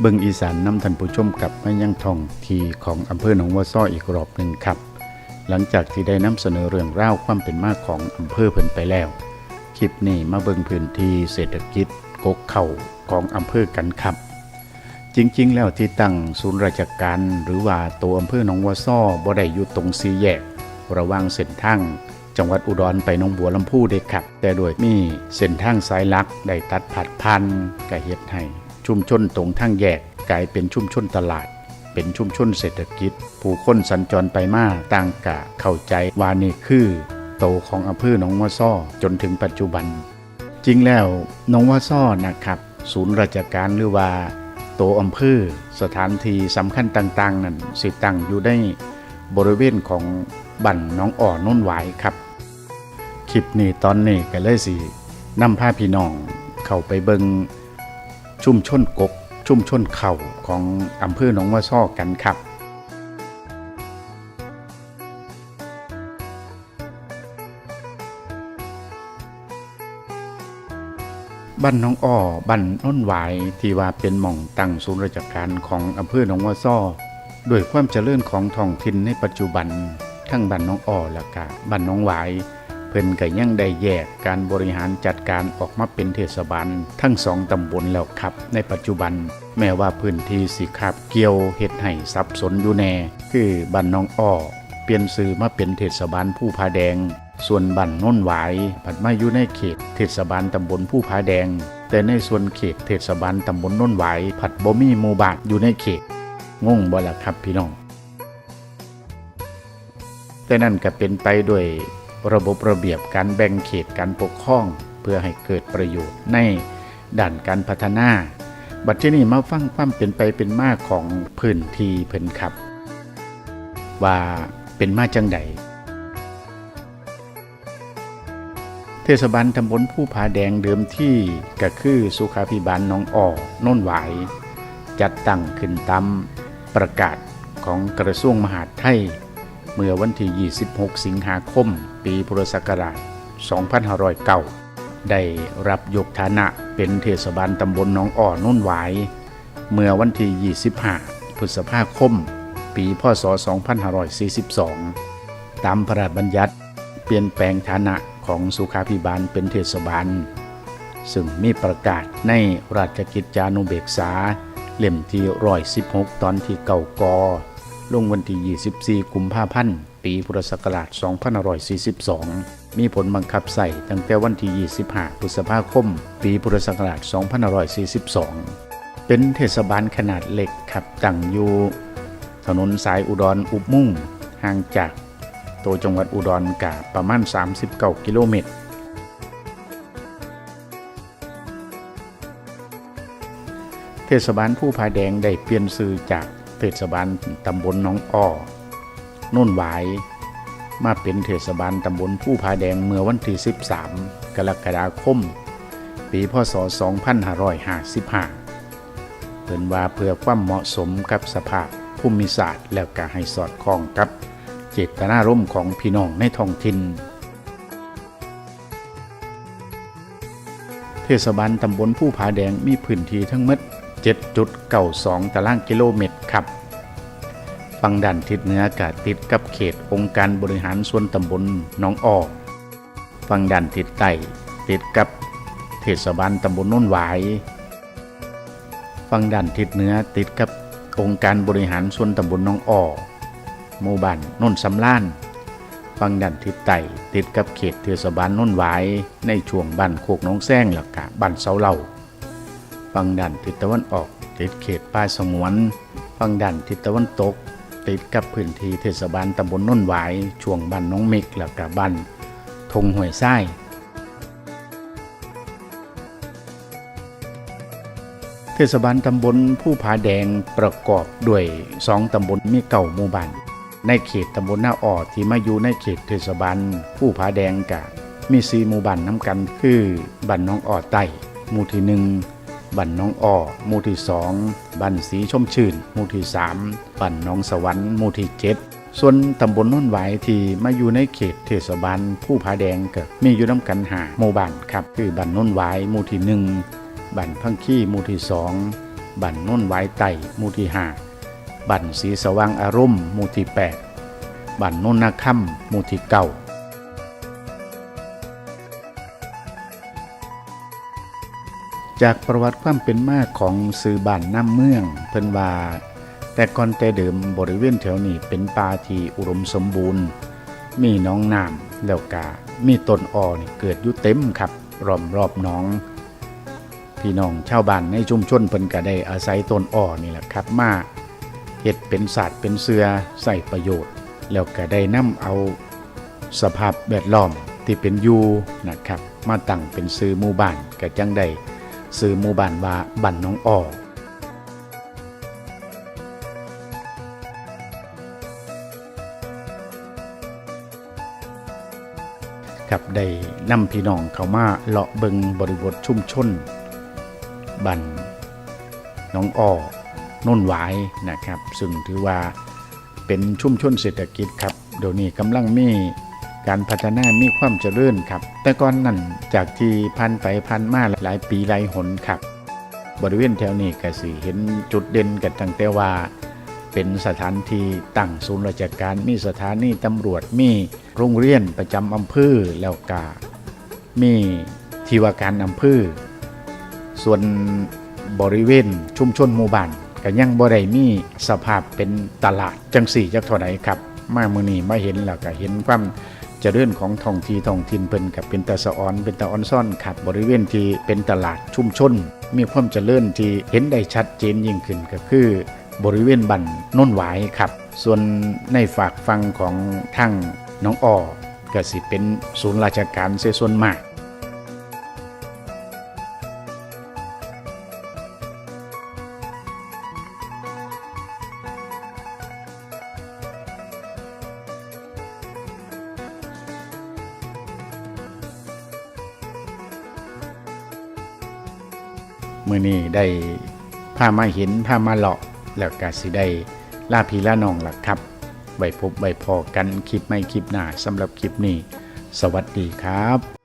เบิงอีสานน้ำท่านผู้ชมกลับมายังทองทีของอำเภอหนองวัวซ้ออีกรอบหนึ่งครับ หลังจากที่ได้นำเสนอเรื่องราวความเป็นมาของอำเภอเพิ่นไปแล้ว คลิปนี้มาเบิงพื้นที่เศรษฐกิจกกเข่าของอำเภอกันครับ จริงๆ แล้วที่ตั้งศูนย์ราชการหรือว่าตัวอำเภอหนองวัวซ้อบ่ได้อยู่ตรงสีแยก ระหว่างเส้นทางจังหวัดอุดรไปหนองบัวลำพูเด็กครับ แต่โดยมีเส้นทางสายลักได้ตัดผัดพันกะเฮ็ดให้ ชุมชนตรงทางแยกกลายเป็นชุมชนตลาด เป็นชุมชนเศรษฐกิจ ผู้คนสัญจรไปมาต่างกะเข้าใจว่านี่คือโตของอำเภอหนองวัวซ้อจนถึงปัจจุบัน จริงแล้วหนองวัวซ้อนะครับ ศูนย์ราชการหรือว่า โตอำเภอสถานที่สำคัญต่างๆ นั้นสิตั้งอยู่ในบริเวณของบั่นน้องอ่อโน้นหวายครับ คลิปนี้ตอนนี้ก็เลยสินำพาพี่น้องเข้าไปเบิง ชุมชนกก ชุมชนเข่าของอำเภอหนองว่าซ้อกันครับบ้านน้องอ้อบ้านน้นหวายที่ว่าเป็นหม่องตั้งศูนย์ราชการของอำเภอหนองวัวซ้อด้วยความเจริญของท้องถิ่นในปัจจุบันทั้งบ้านน้องอ้อและกะบ้านน้องหวาย พิ่นก็ยังได้แยกการบริหารจัดการออกมาเป็นเทศบาลทั้งสองตำบลแล้วครับ ในปัจจุบัน แม้ว่าพื้นที่สิคาบเกี่ยวเฮ็ดให้สับสนอยู่แน่ คือบ้านน้องอ้อเปลี่ยนชื่อมาเป็นเทศบาลผู้พาแดง ส่วนบ้านน้นหวายผัดมาอยู่ในเขตเทศบาลตำบลผู้พาแดง แต่ในส่วนเขตเทศบาลตำบลน้นหวายผัดบ่มีหมู่บ้านอยู่ในเขตงงบ่ล่ะครับพี่น้องแต่นั่นก็เป็นไปด้วย ระบบระเบียบการแบ่งเขตการปกครอง เพื่อให้เกิดประโยชน์ในด้านการพัฒนา บัดที่นี่มาฟังความเป็นไปเป็นมาของพื้นที่เพิ่นครับ ว่าเป็นมาจังใดเทศบาลตำบลผู้ผาแดงเดิมที่ก็คือสุขาพิบาลน้องอ่อน่นหวาย จัดตั้งขึ้นตามประกาศของกระทรวงมหาดไทย เมื่อวันที่ 26 สิงหาคม ปีพุทธศักราช 2509 ได้รับยกฐานะเป็นเทศบาลตำบลหนองอ่อโน่นหวาย เมื่อวันที่ 25 พฤษภาคม ปีพศ 2542 ตามพระราชบัญญัติเปลี่ยนแปลงฐานะของสุขาพิบาลเป็นเทศบาล ซึ่งมีประกาศในราชกิจจานุเบกษาเล่มที่ร้อยสิบหกตอนที่เก่ากอ ลงวันที่ 24 กุมภาพันธ์ ปีพุทธศักราช 2542 มีผลบังคับใส่ตั้งแต่วันที่ 25 พฤษภาคม ปีพุทธศักราช 2542 เป็นเทศบาลขนาดเล็กครับตั้งอยู่ ถนนสายอุดรอุบมุ่ง ห่างจากตัวจังหวัดอุดรกาประมาณ 39 กิโลเมตรเทศบาลผู้พาแดงได้เปลี่ยนชื่อจาก เทศบาลตำบลหน้องอ้อโน่นหวายมาเป็นเทศบาลตำบลผู้พาแดงเมื่อวันที่ 13 กรกฎาคม ปีพศ 2555เป็นว่าเพื่อความเหมาะสมกับสภาพภูมิศาสตร์ แล้วก็ให้สอดคล้องกับเจตนารมณ์ของพี่น้องในท้องถิ่นเทศบาลตำบลผู้ผาแดงมีพื้นที่ทั้งหมด 7.92 ตารางกิโลเมตรครับฝั่งด้านทิศเหนือกะติดกับเขตองค์การบริหารส่วนตำบลหนองออกฝั่งด้านทิศใต้ติดกับเทศบาลตำบลโน้นหวายฝั่งด้านทิศเหนือติดกับองค์การบริหารส่วนตำบลหนองอ้อหมู่บ้านน้นสำล้านฝั่งด้านทิศใต้ติดกับเขตเทศบาลโน้นหวายในช่วงบ้านโคกน้องแซงหลักกะบ้านเสาเหล่า ฝั่งด้านทิศตะวันออก ติดเขตป่าสงวนฝั่งด้านทิศตะวันตก ติดกับพื้นที่เทศบาลตำบลโน้นหวาย ช่วงบ้านน้องเมกหลักกะบ้านทงห้วยไส้เทศบาลตำบลผู้ผาแดงประกอบด้วยสองตำบลมีเก่าหมู่บ้านในเขตตำบลหน้าอ่อที่มาอยู่ในเขตเทศบาลผู้ผาแดงกะมีสีหมู่บ้านน้ำกันคือบ้านน้องอ่อใต้หมู่ที่หนึ่ง บ้านน้องอ่อหมู่ที่สองบ้านสีชมชื่นหมู่ที่สามบ้านน้องสวรรค์หมู่ที่เจ็ดส่วนตำบลโน้นไหวที่มาอยู่ในเขตเทศบาลผู้ผาแดงก็มีอยู่น้ำกันหาหมู่บ้านครับ คือบ้านน้นหวหมู่ที่หนึ่งบ้านพังขี้หมู่ที่สองบั่นน้นไหวไต่หมู่ที่ห้าบั่นสีสว่างอารมณ์หมู่ที่แปดบั่นน้นนาค่ำหมู่ที่เก้า จากประวัติความเป็นมาของสื่อบ้านน้ำเมือง เพิ่นว่า แต่ก่อนแต่เดิมบริเวณแถวนี้เป็นป่าที่อุดมสมบูรณ์ มีน้องน้ำแล้วกามีต้นอ้อนี่เกิดอยู่เต็มครับรอมรอบน้อง พี่น้องชาวบ้านในชุมชนเพิ่นก็ได้อาศัยต้นอ้อนี่แหละครับมาเฮ็ดเป็นศาสตร์เป็นเสือใส่ประโยชน์ แล้วก็ได้นำเอาสภาพแวดล้อมที่เป็นอยู่นะครับ มาตั้งเป็นซื้อหมู่บ้านก็จังได้ ซื้อหมู่บ้านว่าบ้านน้องอ้อกับได้นำพี่น้องเขามาเลาะเบิงบริบทชุมชนบันน้องอ้อน่นหวายนะครับ ซึ่งถือว่าเป็นชุมชนเศรษฐกิจครับเดี๋ยวนี้กำลังมี การพัฒนามีความเจริญครับ แต่ก่อนนั้นจากที่พันไปพันมาหลายปีหลายหนครับ บริเวณแถวนี้ก็สิเห็นจุดเด่นกันตั้งแต่ว่า เป็นสถานที่ตั้งศูนย์ราชการมีสถานีตำรวจมีโรงเรียนประจำอำเภอแล้วก็มีที่ว่าการอำเภอส่วนบริเวณชุมชนหมู่บ้านก็ยังบ่ได้มีสภาพเป็นตลาดจังสี่จักเท่าไหร่ครับ มาเมื้อนี้มาเห็นแล้วก็เห็นความ เจริญของท้องที่ท้องถิ่นเพิ่นกับเป็นตาสะออน เป็นตาออนซ่อนขับบริเวณที่เป็นตลาดชุมชน มีความเจริญที่เห็นได้ชัดเจนยิ่งขึ้นก็คือบริเวณบันน้นหวายครับ ส่วนในฝากฟังของทั้งน้องอ้อก็สิเป็นศูนย์ราชการเสียส่วนมาก มื่อนี้ได้พามาเห็นพามาเลาะ แล้วก็สิได้ลาพีลาน้องหลักครับไว้พบไว้พอกันคลิปไม่คลิปหน้าสำหรับคลิปนี้ สวัสดีครับ